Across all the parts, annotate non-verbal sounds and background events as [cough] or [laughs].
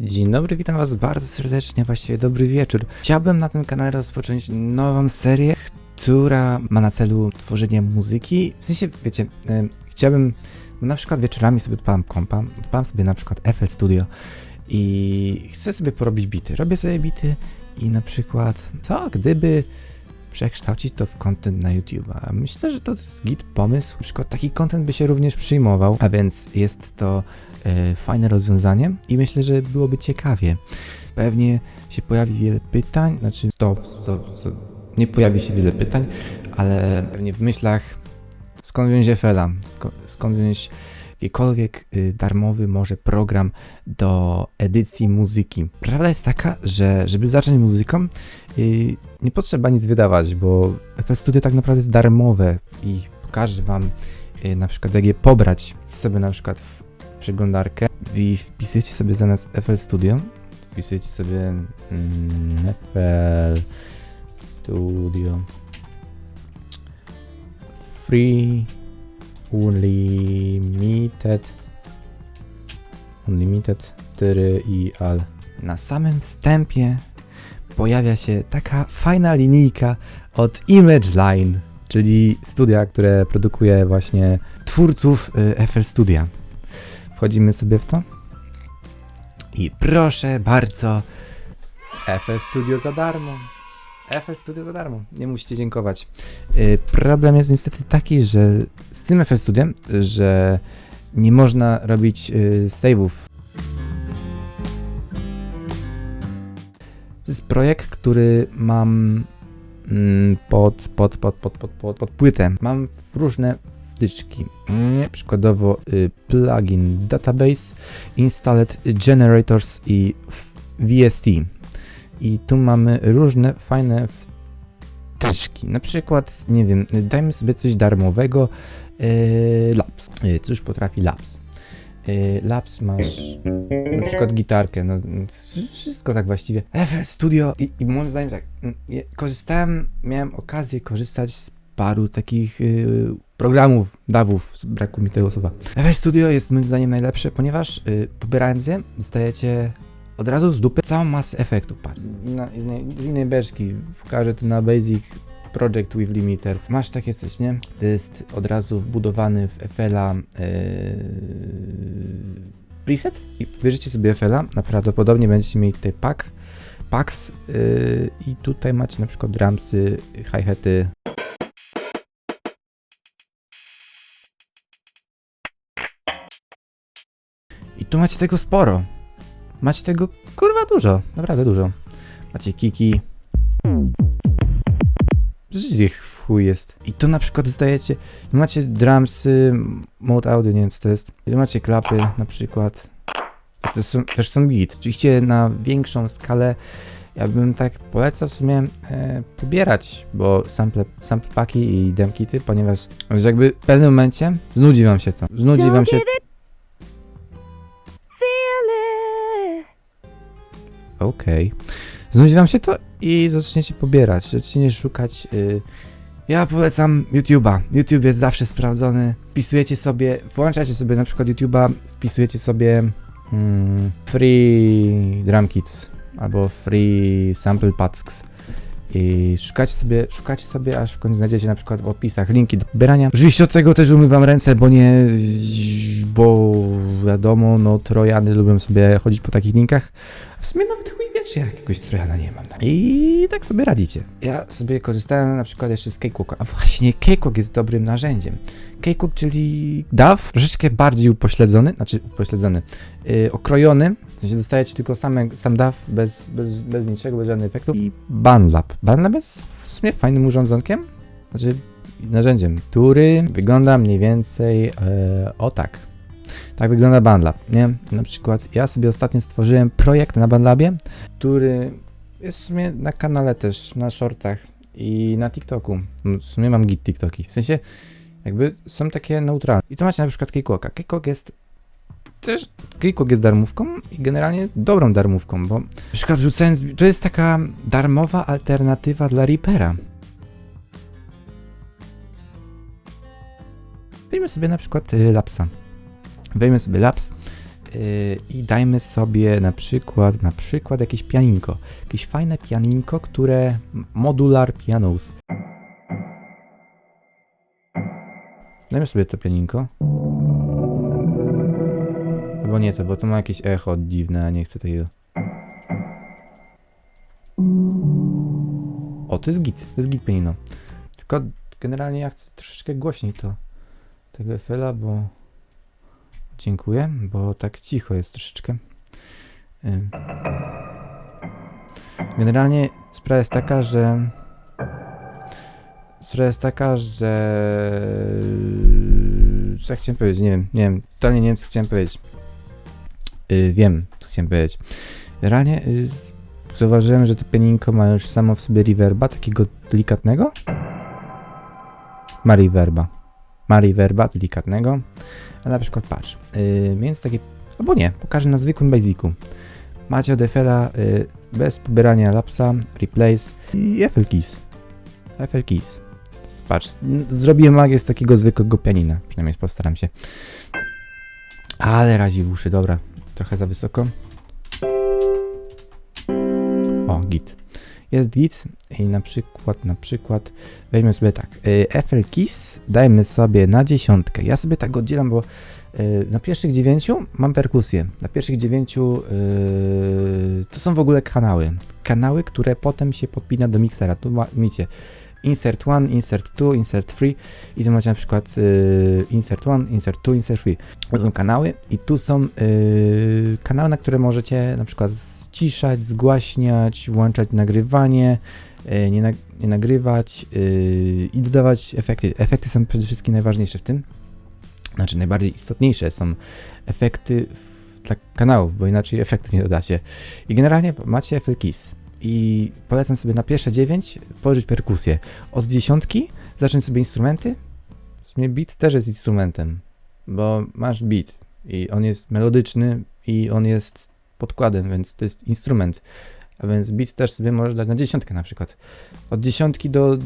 Dzień dobry, witam was bardzo serdecznie, właściwie dobry wieczór. Chciałbym na tym kanale rozpocząć nową serię, która ma na celu tworzenie muzyki. W sensie, wiecie, e, chciałbym, na przykład wieczorami sobie odpalam kompa, odpalam sobie na przykład FL Studio i chcę sobie porobić bity. Robię sobie bity i na przykład, co gdyby przekształcić to w content na YouTube. Myślę, że to jest git pomysł. Na przykład taki content by się również przyjmował, a więc jest to e, fajne rozwiązanie i myślę, że byłoby ciekawie. Pewnie się pojawi wiele pytań, znaczy stop, stop, stop. nie pojawi się wiele pytań, ale pewnie w myślach skąd wziąć skąd, skąd wziąć jakikolwiek y, darmowy może program do edycji muzyki. Prawda jest taka, że żeby zacząć muzyką, y, nie potrzeba nic wydawać, bo FL Studio tak naprawdę jest darmowe i pokażę wam y, na przykład jak je pobrać sobie na przykład w przeglądarkę i wpisujecie sobie zamiast FL Studio, wpisujecie sobie mm, FL Studio Free Unlimited Unlimited 4 i al. Na samym wstępie pojawia się taka fajna linijka od Image Line, czyli studia, które produkuje właśnie twórców y, FL Studia. Wchodzimy sobie w to. I proszę bardzo, FL Studio za darmo. FL Studio za darmo. Nie musicie dziękować. Y, Problem jest niestety taki, że z tym FL Studiem, że nie można robić y, save'ów. To jest projekt, który mam mm, pod, pod, pod, pod, pod, pod, pod płytę. Mam różne wtyczki. Nie, przykładowo y, plugin database, installed generators i VST. I tu mamy różne fajne wtyczki. Na przykład, nie wiem, dajmy sobie coś darmowego. Yy, Labs. Yy, cóż potrafi Labs? Yy, Labs masz na przykład gitarkę, no wszystko tak właściwie. FL Studio i, i moim zdaniem tak, mm, korzystałem, miałem okazję korzystać z paru takich yy, programów, dawów, brakło mi tego słowa. FL Studio jest moim zdaniem najlepsze, ponieważ yy, pobierając je, dostajecie od razu z dupy całą masę efektów. Patrz, na, z, innej, z innej beczki, pokażę to na Basic Project with Limiter. Masz takie coś, nie? To jest od razu wbudowany w FL-a yy, preset i bierzecie sobie FL-a, prawdopodobnie będziecie mieli tutaj pack, packs yy, i tutaj macie na przykład drumsy, hi-haty. I tu macie tego sporo. Macie tego kurwa dużo, naprawdę dużo. Macie kiki. Przecież ich w chuj jest. I to na przykład dostajecie, macie drumsy, mode audio, nie wiem co to jest. I macie klapy na przykład. To są, też są git. Oczywiście na większą skalę ja bym tak polecał w sumie e, pobierać, bo sample, sample paki i demkity, ponieważ jakby w pewnym momencie znudzi wam się to. Znudzi wam się Okej. Znudzi wam się to i zaczniecie pobierać, zaczniecie szukać. Y... Ja polecam YouTube'a. YouTube jest zawsze sprawdzony. Wpisujecie sobie, włączacie sobie na przykład YouTube'a, wpisujecie sobie mm, free drum kits albo free sample packs i szukacie sobie, szukacie sobie, aż w końcu znajdziecie na przykład w opisach linki do pobierania. Oczywiście od tego też umywam ręce, bo nie, bo wiadomo, no trojany lubią sobie chodzić po takich linkach. W sumie nawet chuj ja jakiegoś trojana nie mam. I tak sobie radzicie. Ja sobie korzystałem na przykład jeszcze z Cakewalka. A właśnie, Cakewalk jest dobrym narzędziem. Cakewalk, czyli DAW, troszeczkę bardziej upośledzony, znaczy upośledzony, yy, okrojony, w sensie dostajecie tylko same, sam DAW bez, bez, bez niczego, bez żadnych efektów i Bandlab. Bandlab jest w sumie fajnym urządzonkiem, znaczy narzędziem, który wygląda mniej więcej e, o tak. Tak wygląda BandLab, nie? Na przykład ja sobie ostatnio stworzyłem projekt na BandLabie, który jest w sumie na kanale też, na shortach i na TikToku. W sumie mam git TikToki. W sensie jakby są takie neutralne. I to macie na przykład Cakewalka. Cakewalk jest też Cakewalk jest darmówką i generalnie dobrą darmówką, bo na przykład rzucając, to jest taka darmowa alternatywa dla Reapera. Weźmy sobie na przykład y, Lapsa. Weźmy sobie Laps I dajmy sobie na przykład, na przykład jakieś pianinko. Jakieś fajne pianinko, które modular pianos. Dajmy sobie to pianinko. Albo nie to, bo to ma jakieś echo dziwne, a nie chcę tego. O, to jest git, to jest git pianino. Tylko generalnie ja chcę troszeczkę głośniej to tego Efela, bo dziękuję, bo tak cicho jest troszeczkę. Ym. Generalnie sprawa jest taka, że sprawa jest taka, że co ja chciałem powiedzieć, nie wiem, nie wiem, totalnie nie wiem co chciałem powiedzieć. Yy, wiem, co chciałem powiedzieć. Realnie yy, zauważyłem, że to pianinko ma już samo w sobie reverba, takiego delikatnego. Ma reverba. Ma reverba delikatnego. A na przykład patrz, yy, więc takie, albo nie, pokażę na zwykłym basicu. Macie od FL-a yy, bez pobierania lapsa, replace i FL keys. FL keys. Patrz, zrobiłem magię z takiego zwykłego pianina. Przynajmniej postaram się. Ale razi w uszy, dobra. Trochę za wysoko. Jest git i na przykład, na przykład weźmy sobie tak, y, FL Keys dajmy sobie na dziesiątkę. Ja sobie tak oddzielam, bo y, na pierwszych dziewięciu mam perkusję. Na pierwszych dziewięciu y, to są w ogóle kanały. Kanały, które potem się podpina do miksera. Tu ma, widzicie, insert 1, insert 2, insert 3 i tu macie na przykład y, insert 1, insert 2, insert 3. To są kanały i tu są y, kanały, na które możecie na przykład ściszać, zgłaśniać, włączać nagrywanie, y, nie, nie nagrywać y, i dodawać efekty. Efekty są przede wszystkim najważniejsze w tym. Znaczy najbardziej istotniejsze są efekty dla kanałów, bo inaczej efektów nie dodacie. I generalnie macie FL Keys. I polecam sobie na pierwsze 9 położyć perkusję. Od dziesiątki zacząć sobie instrumenty. W sumie beat też jest instrumentem, bo masz beat i on jest melodyczny i on jest podkładem, więc to jest instrument. A więc beat też sobie możesz dać na dziesiątkę na przykład. Od dziesiątki do,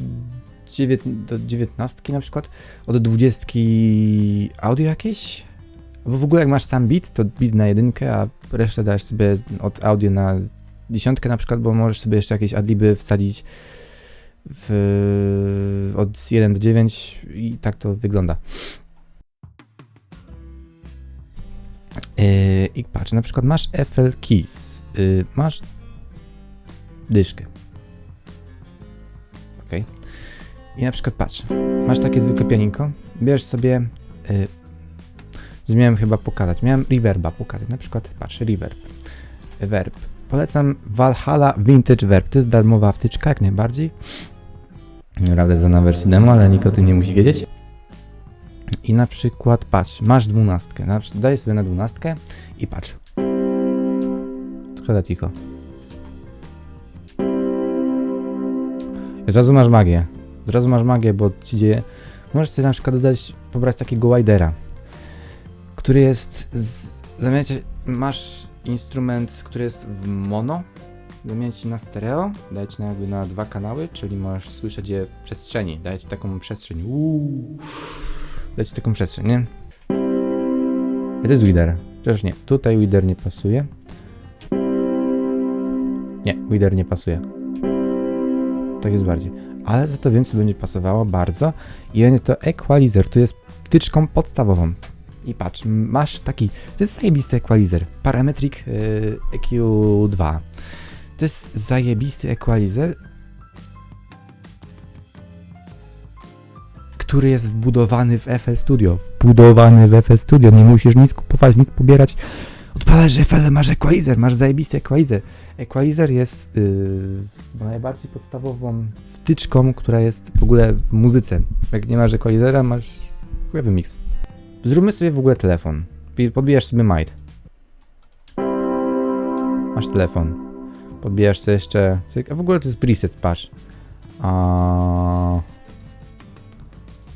dziewięt, do dziewiętnastki na przykład. Od dwudziestki audio jakieś. Bo w ogóle jak masz sam beat, to beat na jedynkę, a resztę dasz sobie od audio na dziesiątkę na przykład, bo możesz sobie jeszcze jakieś adliby wsadzić w, od 1 do 9 i tak to wygląda. Yy, I patrz, na przykład masz FL Keys, yy, masz dyszkę. Ok. I na przykład patrz, masz takie zwykłe pianinko, bierzesz sobie, yy, zmiałem chyba pokazać, miałem reverba pokazać, na przykład patrz, reverb, verb. Polecam Valhalla Vintage Verb, to jest darmowa wtyczka jak najbardziej. Naprawdę za na wersji demo, ale nikt o tym nie musi wiedzieć. I na przykład, patrz, masz dwunastkę, dajesz sobie na dwunastkę i patrz. Trochę za cicho. Od razu masz magię. Od razu masz magię, bo ci dzieje... Możesz sobie na przykład dodać, pobrać takiego widera, który jest z... Zamieniacie, masz instrument, który jest w mono, zamieniać na stereo, dać na jakby na dwa kanały, czyli możesz słyszeć je w przestrzeni, dać taką przestrzeń. Uuu. Dać taką przestrzeń, nie? To jest Wider. Chociaż nie, tutaj Wider nie pasuje. Nie, Wider nie pasuje. Tak jest bardziej. Ale za to więcej będzie pasowało bardzo. I będzie to Equalizer, tu jest wtyczką podstawową. I patrz, masz taki, to jest zajebisty equalizer, Parametric y, EQ2. To jest zajebisty equalizer, który jest wbudowany w FL Studio. Wbudowany w FL Studio, nie musisz nic kupować, nic pobierać. Odpalasz FL, masz equalizer, masz zajebisty equalizer. Equalizer jest yy, najbardziej podstawową wtyczką, która jest w ogóle w muzyce. Jak nie masz equalizera, masz chujowy mix. Zróbmy sobie w ogóle telefon. Podbijasz sobie mic. Masz telefon. Podbijasz sobie jeszcze... A w ogóle to jest preset, patrz. A...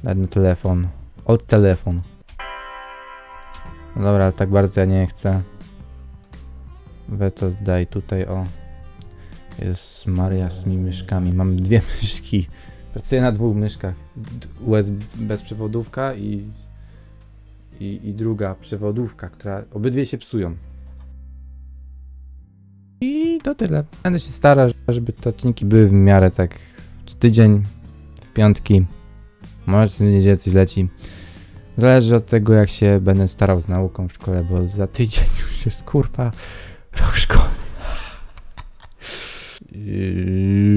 Daj na telefon. Od telefon. No dobra, tak bardzo ja nie chcę. We to daj tutaj, o. Jest Maria z tymi myszkami. Mam dwie [laughs] myszki. Pracuję na dwóch myszkach. USB bezprzewodówka i i, i druga przewodówka, która obydwie się psują. I to tyle. Będę się starał, żeby te odcinki były w miarę tak w tydzień, w piątki. Może w niedzielę coś leci. Zależy od tego, jak się będę starał z nauką w szkole, bo za tydzień [laughs] już jest kurwa rok szkolny. Yy,